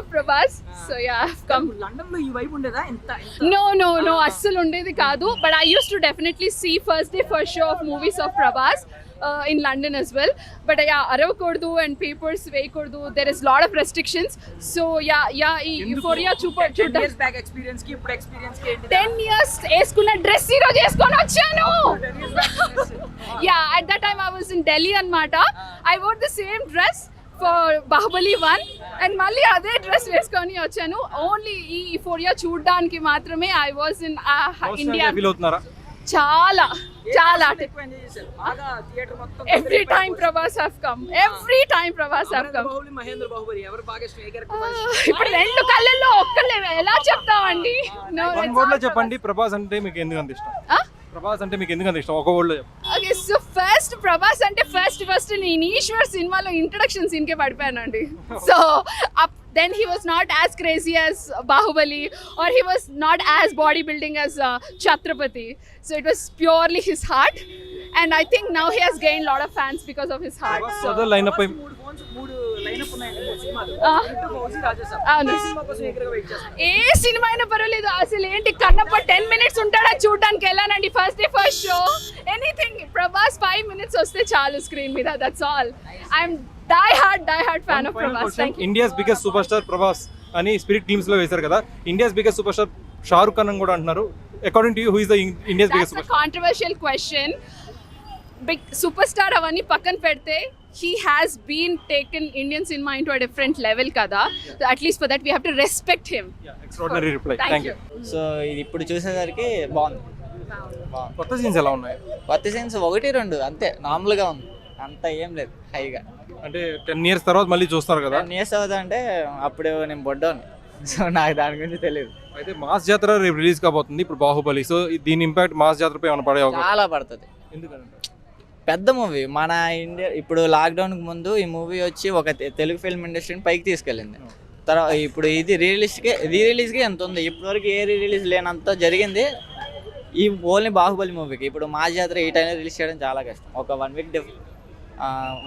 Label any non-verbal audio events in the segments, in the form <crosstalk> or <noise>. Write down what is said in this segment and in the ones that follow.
of Prabhas. So yeah, I've come. లండన్లో ఈ వైపు ఉండేదా? ఇంత No, no, no, అస్సలు ఉండేది కాదు. But I use to definitely see first day first show of movies of Prabhas in London as well but ya అరవకూడదు and papers వేయకూడదు. There is lot of restrictions so ya ya ఈ euphoria చూప ten చూద్దాం. Years back ఎక్స్పీరియన్స్కి ఇప్పుడు ఎక్స్పీరియన్స్కి ఏంటి ten years వేసుకున్న dress ఈరోజు వేసుకొని వచ్చాను. Yeah at that time I was in Delhi అనమాట I wore the same dress for Baahubali one and మళ్ళీ అదే డ్రెస్ వేసుకొని వచ్చాను. ఓన్లీ ఈ ఫోరియా చూడడానికి మాత్రమే I was in India feel అవుతున్నారా? చాలా చాలా. Every time Prabhas have come every time Prabhas have Amarendra come Baahubali Mahendra Baahubali ఎవరు బాగా ఇష్టం ఏ character ఇప్పుడు రెండు కళ్ళల్లో ఒక్కళ్ళే. ఎలా చెప్తామండి? లో not చెప్పండి. ప్రభాస్ అంటే మీకు ఎందుకు అంత ఇష్టం? ప్రభాస్ అంటే మీకు ఎందుకు అంత ఇష్టం? ఒక వర్డ్ లో చెప్పండి ఓకే సో ఫస్ట్ ప్రభాస్ అంటే ఫస్ట్ ఫస్ట్ నేను ఈశ్వర్ సినిమాలో ఇంట్రడక్షన్ సీన్కే పడిపోయానండి. So up then he was not as crazy as Baahubali or he was not as body building as Chatrapathi so it was purely his heart and I think now he has gain lot of fans because of his heart so Fauji Rajasaab అవును. ఏ cinema అయినా పర్వాలేదు అసలు ఏంటి Kannappa ten minutes ఉంటాడా చూడడానికి? వెళ్ళానండి first day first show anything Prabhas five minutes వస్తే చాలు స్క్రీన్ మీద that's all I'm die heart die heart fan of Prabhas. You India's biggest super star Prabhas అని స్పిరిట్ టీమ్స్లో వేశారు కదా India's biggest super star Shahrukh Khan కూడా అంటున్నారు. According to who is the India's biggest super controversial question big super star అవన్నీ పక్కన పెడితే he has been taken Indian cinema into a different level కదా. At least for that we have to respect him extraordinary reply thank thank you you so ఇది ఇప్పుడు చూసేసరికి బాగుంది. బాగుంది. కొత్త సీన్స్ ఎలా ఉన్నాయి? కొత్త సీన్స్ ఒకటి రెండు అంతే. నార్మల్గా ఉంది. అంత ఏం లేదు హైగా. అంటే టెన్ ఇయర్స్ తర్వాత మళ్ళీ చూస్తారు కదా? టెన్ ఇయర్స్ అవుతా అంటే అప్పుడు నేను బొడ్డాను. సో నాకు దాని గురించి తెలియదు అయితే మాస్ జాతర రేపు రిలీజ్ కాబోతుంది ఇప్పుడు బాహుబలి. సో దీని ఇంపాక్ట్ మాస్ జాతరపై ఏమైనా పడే అవకాశం? చాలా పడుతుంది. ఎందుకంటే పెద్ద మూవీ. మన ఇండియా ఇప్పుడు లాక్డౌన్కి ముందు ఈ మూవీ వచ్చి ఒక తెలుగు ఫిల్మ్ ఇండస్ట్రీని పైకి తీసుకెళ్ళింది. తర్వాత ఇప్పుడు ఇది రీ రిలీజ్కి రీ రిలీజ్కి ఎంత ఉంది? ఇప్పటివరకు ఏ రీ రిలీజ్ లేనంత జరిగింది. ఈ ఓన్లీ బాహుబలి మూవీకి. ఇప్పుడు మా జాతర ఈ టైంలో రిలీజ్ చేయడం చాలా కష్టం. ఒక one week diff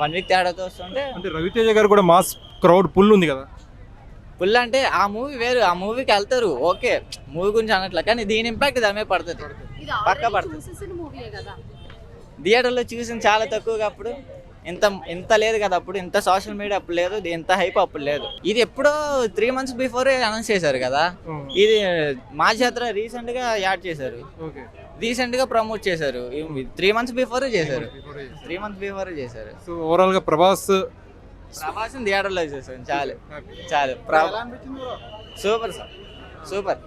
one week తేడాతో వస్తుంటే అంటే రవితేజ గారు కూడా మాస్ క్రౌడ్ పుల్ ఉంది కదా? ఫుల్ అంటే ఆ మూవీ వేరు. ఆ మూవీకి వెళ్తారు. ఓకే. మూవీ గురించి అనట్లే కానీ దీని ఇంపాక్ట్ దాని మీద పడుతుంది. పక్క పడుతుంది. థియేటర్లో చూసిన చాలా తక్కువగా అప్పుడు. ఇంత ఇంత లేదు కదా అప్పుడు. ఇంత సోషల్ మీడియా అప్పుడు లేదు. ఇంత హైప్ అప్పుడు లేదు. ఇది ఎప్పుడో త్రీ మంత్స్ బిఫోరే అనౌన్స్ చేశారు కదా. ఇది మా జాతర రీసెంట్గా యాడ్ చేశారు. రీసెంట్గా ప్రమోట్ చేశారు. త్రీ మంత్స్ బిఫోరే చేశారు. త్రీ మంత్స్ బిఫోరే చేశారు. సో ఓవరాల్గా ప్రభాస్ ప్రభాస్ థియేటర్లో చేశారు చాలు. చాలు. ప్ర- సూపర్ సార్. సూపర్.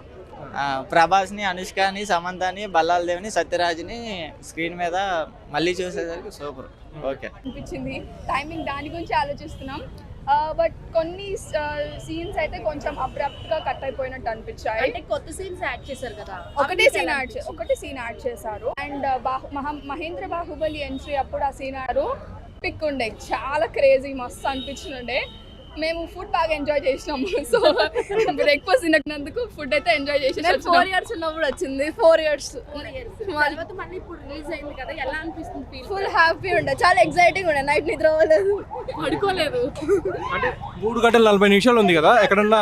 ప్రభాస్ని అనుష్కని సమంతని బల్లాల్ దేవిని సత్యరాజ్ని స్క్రీన్ మీద మళ్ళీ చూసేసరికి సూపర్. ఓకే. అనిపించింది. టైమింగ్ దాని గురించి ఆలోచిస్తున్నాం. బట్ కొన్ని సీన్స్ అయితే కొంచెం అబ్రప్ట్గా కట్ అయిపోయినట్టు అనిపించాయి. అంటే కొత్త సీన్స్ యాడ్ చేశారు కదా. ఒకటే సీన్ యాడ్ ఒకటే సీన్ యాడ్ చేశారు. అండ్ బాహు మహా- మహేంద్ర బాహుబలి ఎంట్రీ అప్పుడు ఆ సీన్ ఆడారు పిక్ ఉండే. చాలా క్రేజీ మస్తు అనిపించిండే. మేము ఫుడ్ బాగా ఎంజాయ్ చేసినాము. సో బ్రేక్ఫాస్ట్ తినకున్నందుకు ఫుడ్ అయితే ఎంజాయ్ చేసి ఫోర్ ఇయర్స్ ఉన్నప్పుడు వచ్చింది. ఫోర్ ఇయర్స్ తర్వాత మళ్ళీ ఇప్పుడు రిలీజ్ అయింది కదా ఎలా అనిపిస్తుంది ఫీల్ ఫుల్ హ్యాపీ ఉండే. చాలా ఎక్సైటింగ్ ఉండే. నైట్ నిద్ర అవ్వలేదు పడుకోలేదు. అంటే మూడు గంటల నలభై నిమిషాలు ఉంది కదా ఎక్కడన్నా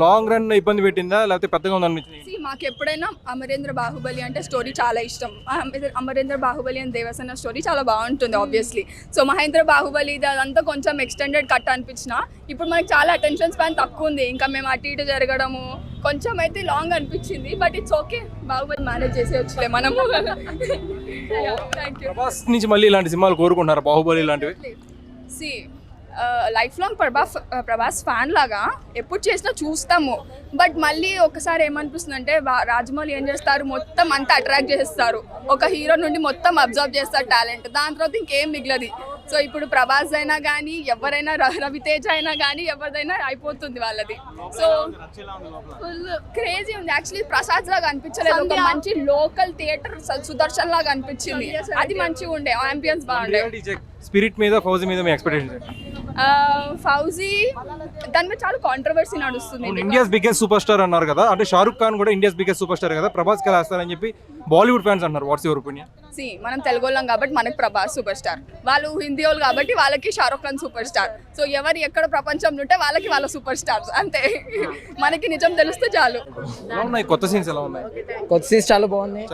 లాంగ్ రన్ ఇబ్బంది పెట్టిందా? లేకపోతే పెద్దగా ఉంది అనిపించింది? See, మాకు ఎప్పుడైనా అమరేంద్ర బాహుబలి అంటే స్టోరీ చాలా ఇష్టం. అమ- అమరేంద్ర బాహుబలి అండ్ దేవసేన స్టోరీ చాలా బాగుంటుంది ఆబ్వియస్లీ సో మహేంద్ర బాహుబలి అదంతా కొంచెం ఎక్స్టెండెడ్ కట్ అనిపించిన ఇప్పుడు మనకి చాలా అటెన్షన్ స్పాన్ తక్కువ ఉంది. ఇంకా మేము అటు ఇటు జరగడము కొంచెం అయితే లాంగ్ అనిపించింది but it's okay Baahubali manage చేసేయచ్చులే మనము థ్యాంక్ యూ నుంచి మళ్ళీ ఇలాంటి సినిమాలు కోరుకుంటున్నారు? బాహుబలి ఇలాంటివి C life long Prabhas Prabhas fan లాగా ఎప్పుడు చేసినా చూస్తాము. బట్ మళ్ళీ ఒకసారి ఏమనిపిస్తుంది అంటే రాజమౌళి ఏం చేస్తారు? మొత్తం అంతా అట్రాక్ట్ చేస్తారు ఒక హీరో నుండి మొత్తం అబ్జర్వ్ చేస్తారు టాలెంట్ దాని తర్వాత ఇంకేం మిగిలది. సో ఇప్పుడు ప్రభాస్ అయినా కానీ ఎవరైనా రవితేజ అయినా కానీ ఎవరిదైనా అయిపోతుంది వాళ్ళది. సో ఫుల్ క్రేజీ ఉంది. యాక్చువల్లీ ప్రసాద్ లాగా అనిపించలేదు. ఒక మంచి లోకల్ థియేటర్ సుదర్శన్ లాగా అనిపించింది. అది మంచిగా ఉండే. ఆంబియన్స్ బాగుండే. స్పిరిట్ మీద ఫౌజీ మీద మీ ఎక్స్పెక్టేషన్ ఫౌజీ దాని మీద చాలా కాంట్రవర్సీ నడుస్తుంది ఇండియాస్ బిగ్గెస్ట్ సూపర్ స్టార్ అన్నారు కదా. అంటే షారుఖ్ ఖాన్ కూడా ఇండియాస్ బిగ్గెస్ట్ సూపర్ స్టార్ కదా. ప్రభాస్కి వేస్తారని చెప్పి బాలీవుడ్ ఫ్యాన్స్ అంటున్నారు వాట్స్ యువర్ ఒపీనియన్ సి మనం తెలుగు వాళ్ళం కాబట్టి మనకి ప్రభాస్ సూపర్ స్టార్ వాళ్ళు హిందీ వాళ్ళు కాబట్టి వాళ్ళకి Shahrukh Khan super star so ఎవరు ఎక్కడ ప్రపంచంలో ఉంటే వాళ్ళకి వాళ్ళ సూపర్ స్టార్స్ అంతే. <laughs> మనకి నిజం తెలిస్తే చాలు. కొత్త సీన్స్ ఎలా ఉన్నాయి? కొత్త సీన్స్ చాలా బాగున్నాయి.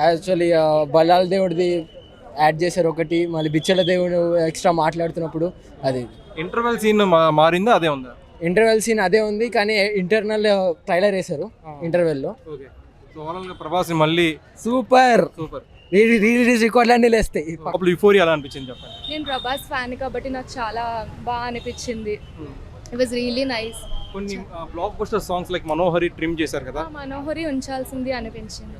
యాక్చువల్లీ బలాల దేవుడిది యాడ్ చేశారు ఒకటి మళ్ళీ బిచ్చల దేవుడు ఎక్స్ట్రా మాట్లాడుతున్నప్పుడు అది. ఇంటర్వెల్ సీన్ మారిందా అదే ఉందా? ఇంటర్వెల్ సీన్ అదే ఉంది కానీ ఇంటర్నల్ ట్రైలర్ వేశారు ఇంటర్వెల్లో ఓకే. సో ఓవరాల్గా ప్రభాస్ మళ్ళీ సూపర్. సూపర్. రిలీజ్ రికార్డులు అన్నీ లేస్తాయి. ఎలా అనిపించింది చెప్పండి? నేను ప్రభాస్ ఫ్యాన్ కాబట్టి నాకు చాలా బాగా అనిపించింది. ఇట్ వాజ్ రియలీ నైస్ కొన్ని blockbuster songs like Manohari trim చేశారు కదా? మనోహరి ఉంచాల్సింది అనిపించింది.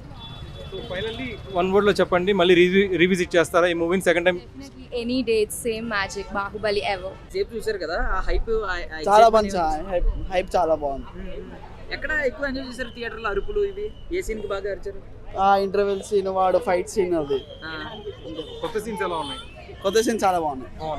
ఫైనల్లీ వన్ వర్డ్లో చెప్పండి. మళ్ళీ రివిజిట్ చేస్తారా ఈ మూవీని second time any date same magic Baahubali ever సేపు చూసారు కదా ఆ హైప్ చాలా బాగుంది హైప్ హైప్ చాలా బాగుంది. ఎక్కడ ఎక్కువ ఎంజాయ్ చేశారు థియేటర్లో అరుపులు ఇవి? ఏ సీన్కి బాగా అరిచారు? ఆ ఇంటర్వెల్ సీన్ వాడు ఫైట్ సీన్ అది. ఆ, కొత్త సీన్స్ ఎలా ఉన్నాయి? కొత్త సీన్ చాలా బాగుంది బాగున్నాయి.